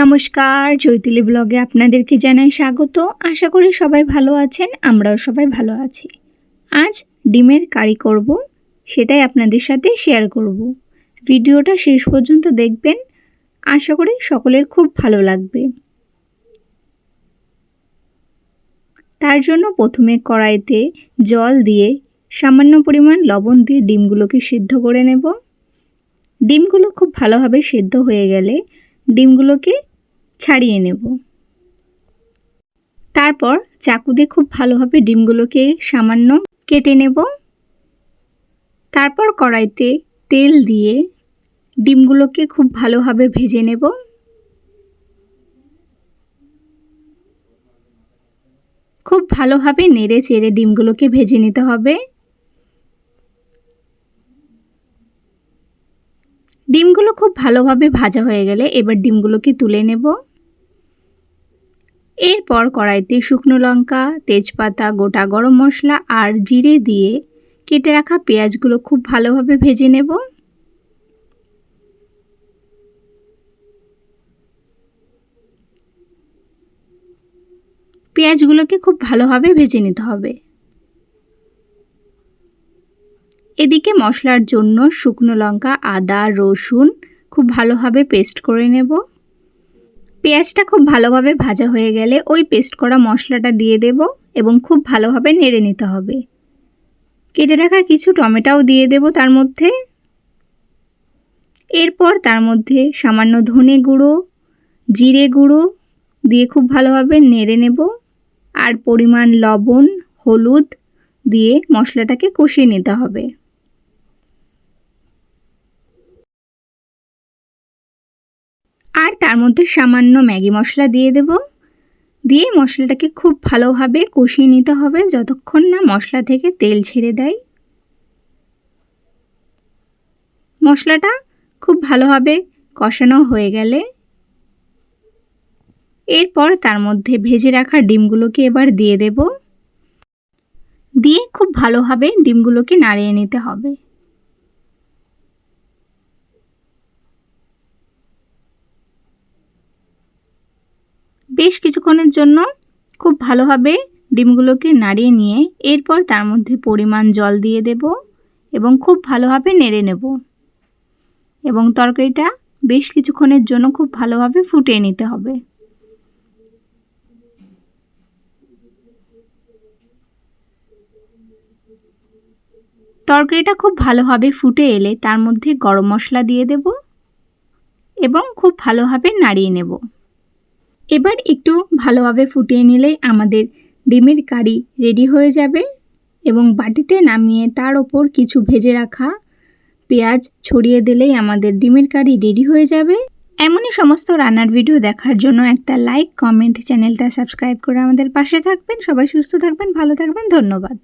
নমস্কার, চৈতিলি ব্লগে আপনাদেরকে জানাই স্বাগত। আশা করি সবাই ভালো আছেন, আমরাও সবাই ভালো আছি। আজ ডিমের কারি করব, সেটাই আপনাদের সাথে শেয়ার করব। ভিডিওটা শেষ পর্যন্ত দেখবেন, আশা করি সকলের খুব ভালো লাগবে। তার জন্য প্রথমে কড়াইতে জল দিয়ে সামান্য পরিমাণ লবণ দিয়ে ডিমগুলোকে সিদ্ধ করে নেব। ডিমগুলো খুব ভালোভাবে সিদ্ধ হয়ে গেলে ডিমগুলোকে ছাড়িয়ে নেব। তারপর চাকু দিয়ে খুব ভালোভাবে ডিমগুলোকে সামান্য কেটে নেব। তারপর কড়াইতে তেল দিয়ে ডিমগুলোকে খুব ভালোভাবে ভেজে নেব। খুব ভালোভাবে নেড়ে চেড়ে ডিমগুলোকে ভেজে নিতে হবে। ডিমগুলো খুব ভালোভাবে ভাজা হয়ে গেলে এবার ডিমগুলোকে তুলে নেব। এরপর কড়াইতে শুকনো লঙ্কা, তেজপাতা, গোটা গরম মশলা আর জিরে দিয়ে কেটে রাখা পেঁয়াজগুলো খুব ভালোভাবে ভেজে নেব। পেঁয়াজগুলোকে খুব ভালোভাবে ভেজে নিতে হবে। এদিকে মশলার জন্য শুকনো লঙ্কা, আদা, রসুন খুব ভালোভাবে পেস্ট করে নেব। পেঁয়াজটা খুব ভালোভাবে ভাজা হয়ে গেলে ওই পেস্ট করা মশলাটা দিয়ে দেব এবং খুব ভালোভাবে নেড়ে নিতে হবে। কেটে রাখা কিছু টমেটোও দিয়ে দেব তার মধ্যে। এরপর তার মধ্যে সামান্য ধনে গুঁড়ো, জিরে গুঁড়ো দিয়ে খুব ভালোভাবে নেড়ে নেব আর পরিমাণ লবণ, হলুদ দিয়ে মশলাটাকে কষিয়ে নিতে হবে। আর তার মধ্যে সামান্য ম্যাগি মশলা দিয়ে দেব। দিয়ে মশলাটাকে খুব ভালোভাবে কষিয়ে নিতে হবে যতক্ষণ না মশলা থেকে তেল ছেড়ে দেয়। মশলাটা খুব ভালোভাবে কষানো হয়ে গেলে এরপর তার মধ্যে ভেজে রাখা ডিমগুলোকে এবার দিয়ে দেব। দিয়ে খুব ভালোভাবে ডিমগুলোকে নাড়িয়ে নিতে হবে। বেশ কিছুক্ষণের জন্য খুব ভালোভাবে ডিমগুলোকে নাড়িয়ে নিয়ে এরপর তার মধ্যে পরিমাণ জল দিয়ে দেব এবং খুব ভালোভাবে নেড়ে নেব। এবং তরকারিটা বেশ কিছুক্ষণের জন্য খুব ভালোভাবে ফুটিয়ে নিতে হবে। তরকারিটা খুব ভালোভাবে ফুটে এলে তার মধ্যে গরম মশলা দিয়ে দেব এবং খুব ভালোভাবে নাড়িয়ে নেব। এবার একটু ভালোভাবে ফুটিয়ে নিলেই আমাদের ডিমের কারি রেডি হয়ে যাবে এবং বাটিতে নামিয়ে তার ওপর কিছু ভেজে রাখা পেঁয়াজ ছড়িয়ে দিলেই আমাদের ডিমের কারি রেডি হয়ে যাবে। এমনই সমস্ত রান্নার ভিডিও দেখার জন্য একটা লাইক, কমেন্ট, চ্যানেলটা সাবস্ক্রাইব করে আমাদের পাশে থাকবেন। সবাই সুস্থ থাকবেন, ভালো থাকবেন, ধন্যবাদ।